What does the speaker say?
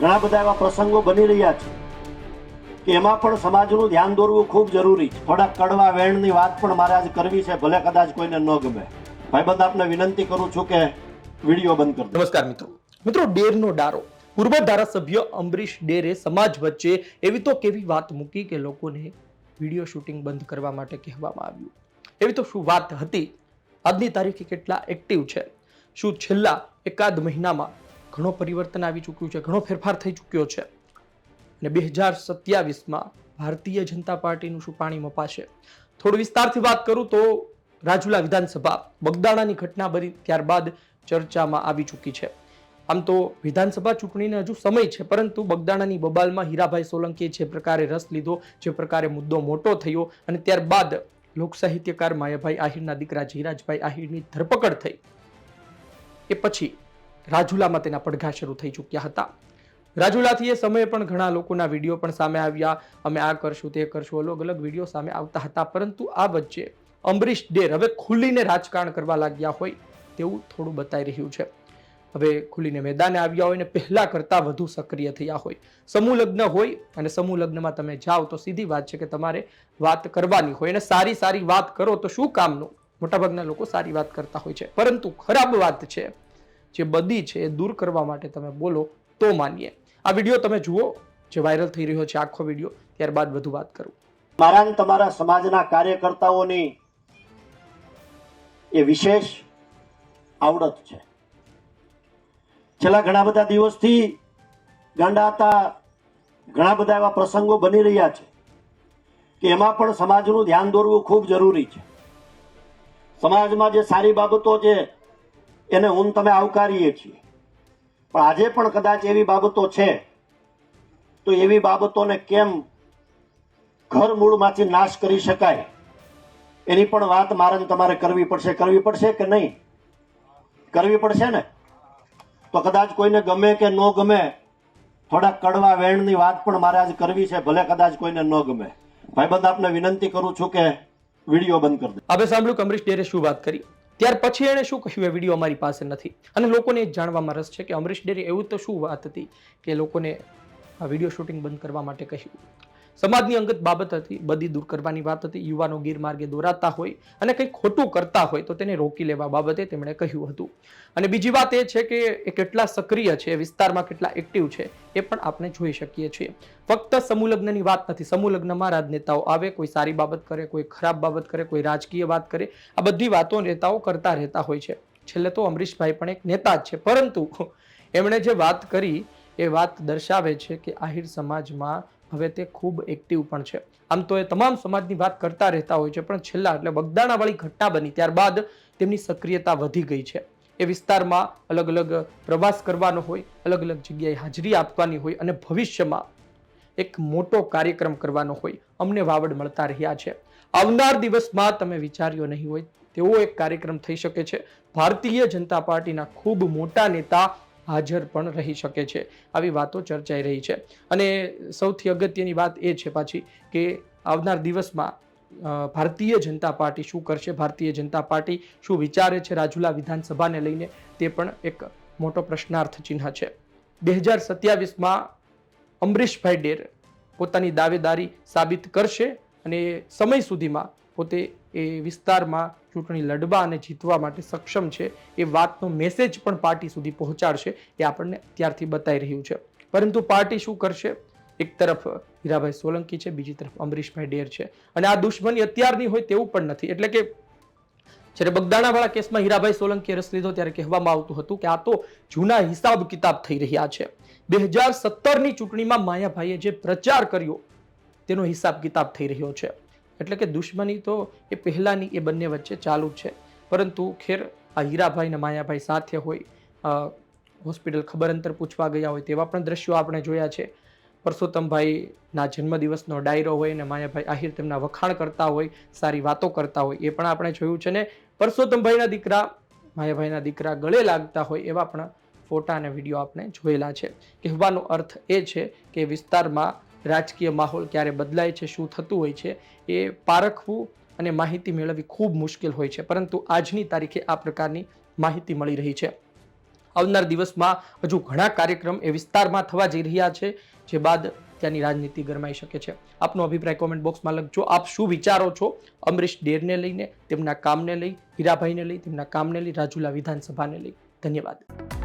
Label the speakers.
Speaker 1: ઘણા બધા એવા પ્રસંગો બની રહ્યા છે કે એમાં પણ સમાજનું ધ્યાન દોરવું ખૂબ જરૂરી છે. થોડા કડવા વેણની વાત પણ મારે આજ કરવી છે. ભલે કદાચ કોઈને ન ગમે. ભાઈબંધ આપને વિનંતી કરું છું કે વીડિયો બંધ કરી
Speaker 2: નમસ્કાર મિત્રો. મિત્રો, ડેરનો ડારો. પૂર્વ ધારાસભ્ય અંબરીશ ડેરે સમાજ વચ્ચે એવી તો કેવી વાત મૂકી કે લોકોને વીડિયો શૂટિંગ બંધ કરવા માટે કહેવામાં આવ્યું. એવી તો શું વાત હતી? આજની તારીખે કેટલા એક્ટિવ છે? શું છેલ્લા એકાદ મહિનામાં ઘણો પરિવર્તન આવી ચૂક્યું છે, ઘણો ફેરફાર થઈ ચૂક્યો છે. અને બે હજાર સત્યાવીસમાં ભારતીય જનતા પાર્ટીનું શું પાણી મપાશે? થોડું વિસ્તારથી વાત કરું તો રાજુલા વિધાનસભા બગદાણાની ઘટના બની ત્યારબાદ ચર્ચામાં આવી ચૂકી છે. આમ તો વિધાનસભા ચૂંટણીને હજુ સમય છે, પરંતુ બગદાણાની બબાલમાં હીરાભાઈ સોલંકીએ જે પ્રકારે રસ લીધો, જે પ્રકારે મુદ્દો મોટો થયો અને ત્યારબાદ લોકસાહિત્યકાર માયાભાઈ આહિરના દીકરા જીરાજભાઈ આહિરની ધરપકડ થઈ. એ પછી રાજુલામાં તેના પડઘા શરૂ થઈ ચૂક્યા હતા. રાજુલાથી એ સમયે પણ ઘણા લોકોના વીડિયો પણ સામે આવ્યા. અમે આ કરશું, તે કરશું, અલગ અલગ વીડિયો સામે આવતા હતા. પરંતુ આ વચ્ચે અમરીશ ડેર હવે ખુલ્લીને રાજકારણ કરવા લાગ્યા હોય તેવું થોડું બતાવી રહ્યું છે. હવે ખુલીને મેદાને આવ્યા હોય ને પહેલાં કરતાં વધુ સક્રિય થયા હોય. સમૂહ લગ્ન હોય અને સમૂહ લગ્નમાં તમે જાઓ તો સીધી વાત છે કે તમારે વાત કરવાની હોય અને સારી સારી વાત કરો તો શું કામનું? મોટાભાગના લોકો સારી વાત કરતા હોય છે. પરંતુ ખરાબ વાત છે જે બદી છે એ દૂર કરવા માટે તમે બોલો તો માનીએ. આ વીડિયો તમે જુઓ, જે વાયરલ થઈ રહ્યો છે આખો વીડિયો, ત્યારબાદ વધુ વાત કરું.
Speaker 1: મારા તમારા સમાજના કાર્યકર્તાઓની એ વિશેષ આવડત છે. છેલ્લા ઘણા બધા દિવસથી ગાંડાતા ઘણા બધા એવા પ્રસંગો બની રહ્યા છે કે એમાં પણ સમાજનું ધ્યાન દોરવું ખૂબ જરૂરી છે. સમાજમાં જે સારી બાબતો છે એને ઊન તમે આવકારીએ છીએ. પણ આજે પણ કદાચ એવી બાબતો છે, તો એવી બાબતોને કેમ ઘર મૂળમાંથી નાશ કરી શકાય? એની પણ વાત મારે તમારે કરવી પડશે. કરવી પડશે કે નહીં? કરવી પડશે ને? તો કદાચ કોઈને ગમે કે ન ગમે થોડા કડવા વેણની વાત પણ મારે આજ કરવી છે, ભલે કદાચ કોઈને ન ગમે. ભાઈબંધ, આપને વિનંતી કરું છું કે વીડિયો બંધ કરી દે.
Speaker 2: હવે સાંભળ્યું કમરીશ ડેરે શું વાત કરી? ત્યાર પછી એણે શું કહ્યું? એ વીડિયો અમારી પાસે નથી. અને લોકોને જાણવામાં રસ છે કે અમરીશ ડેરી એવું તો શું વાત હતી કે લોકોને આ વીડિયો શૂટિંગ બંધ કરવા માટે કહ્યું? સમાજની અંગત બાબત હતી બધી દૂર કરવાની વાત હતી, યુવાનો ગેરમાર્ગે દોરાતા હોય અને કંઈક ખોટું કરતા હોય તો તેને રોકી લેવા બાબતે તેમણે કહ્યું હતું. અને બીજી વાત એ છે કે એ કેટલા સક્રિય છે, વિસ્તારમાં કેટલા એક્ટિવ છે, એ પણ આપણે જોઈ શકીએ છીએ. ફક્ત સમૂહલગ્નની વાત નથી, સમૂહલગ્નમાં રાજનેતાઓ આવે, કોઈ સારી બાબત કરે, કોઈ ખરાબ બાબત કરે, કોઈ રાજકીય વાત કરે, આ બધી વાતો નેતાઓ કરતા રહેતા હોય છે. છેલ્લે તો અમરીશભાઈ પણ એક નેતા જ છે, પરંતુ એમણે જે વાત કરી એ વાત દર્શાવે છે કે આહિર સમાજમાં હવે તે ખૂબ એક્ટિવ પણ છે. આમ તો એ તમામ સમાજની વાત કરતા રહેતા હોય છે, પણ છેલ્લા એટલે બગદાણાવાળી ઘટના બની, ત્યારબાદ તેમની સક્રિયતા વધી ગઈ છે. એ વિસ્તારમાં અલગ અલગ પ્રવાસ કરવાનો હોય, અલગ અલગ જગ્યાએ હાજરી આપવાની હોય અને ભવિષ્યમાં એક મોટો કાર્યક્રમ કરવાનો હોય, અમને વાવડ મળતા રહ્યા છે. આવનાર દિવસમાં તમે વિચાર્યો નહીં હોય, તેવો એક કાર્યક્રમ થઈ શકે છે. ભારતીય જનતા પાર્ટીના ખૂબ મોટા નેતા હાજર પણ રહી શકે છે. આવી વાતો ચર્ચાઈ રહી છે. અને સૌથી અગત્યની વાત એ છે પાછી કે આવનાર દિવસમાં ભારતીય જનતા પાર્ટી શું કરશે? ભારતીય જનતા પાર્ટી શું વિચારે છે રાજુલા વિધાનસભાને લઈને? તે પણ એક મોટો પ્રશ્નાર્થ ચિહ્ન છે. બે હજાર સત્યાવીસમાં અમરીશભાઈ ડેર પોતાની દાવેદારી સાબિત કરશે અને સમય સુધીમાં પોતે એ વિસ્તારમાં ચૂંટણી લડવા અને જીતવા માટે સક્ષમ છે, એ વાતનો મેસેજ પણ પાર્ટી સુધી પહોંચાડશે, એ આપણને ત્યારથી બતાવી રહ્યું છે. પરંતુ પાર્ટી શું કરશે? એક તરફ હીરાભાઈ સોલંકી છે, બીજી તરફ અમરીશભાઈ ડેર છે. અને આ દુશ્મની અત્યારની હોય તેવું પણ નથી. એટલે કે જ્યારે બગદાણાવાળા કેસમાં હીરાભાઈ સોલંકીએ રસ લીધો ત્યારે કહેવામાં આવતું હતું કે આ તો જૂના હિસાબ કિતાબ થઈ રહ્યા છે. બે હજાર સત્તરની ચૂંટણીમાં માયાભાઈએ જે પ્રચાર કર્યો, તેનો હિસાબ કિતાબ થઈ રહ્યો છે. એટલે કે દુશ્મની તો એ પહેલાંની એ બંને વચ્ચે ચાલુ જ છે. પરંતુ ખેર આ હીરાભાઈ ને માયાભાઈ સાથે હોય હોસ્પિટલ ખબર અંતર પૂછવા ગયા હોય તેવા પણ દ્રશ્યો આપણે જોયા છે. પરસોત્તમભાઈના જન્મદિવસનો ડાયરો હોય અને માયાભાઈ આહિર તેમના વખાણ કરતા હોય, સારી વાતો કરતા હોય એ પણ આપણે જોયું છે ને પરસોત્તમભાઈના દીકરા, માયાભાઈના દીકરા ગળે લાગતા હોય એવા પણ ફોટા અને વીડિયો આપણે જોયેલા છે. કહેવાનો અર્થ એ છે કે વિસ્તારમાં રાજકીય માહોલ ક્યારે બદલાય છે, શું થતું હોય છે, એ પારખવું અને માહિતી મેળવવી ખૂબ મુશ્કેલ હોય છે. પરંતુ આજની તારીખે આ પ્રકારની માહિતી મળી રહી છે. આવનાર દિવસમાં હજુ ઘણા કાર્યક્રમ એ વિસ્તારમાં થવા જઈ રહ્યા છે, જે બાદ ત્યાંની રાજનીતિ ગરમાઈ શકે છે. આપનો અભિપ્રાય કોમેન્ટ બોક્સમાં લખજો. આપ શું વિચારો છો? અમરીશ ડેરને લઈને, તેમના કામને લઈ, હીરાભાઈને લઈ, તેમના કામને લઈ, રાજુલા વિધાનસભાને લઈ. ધન્યવાદ.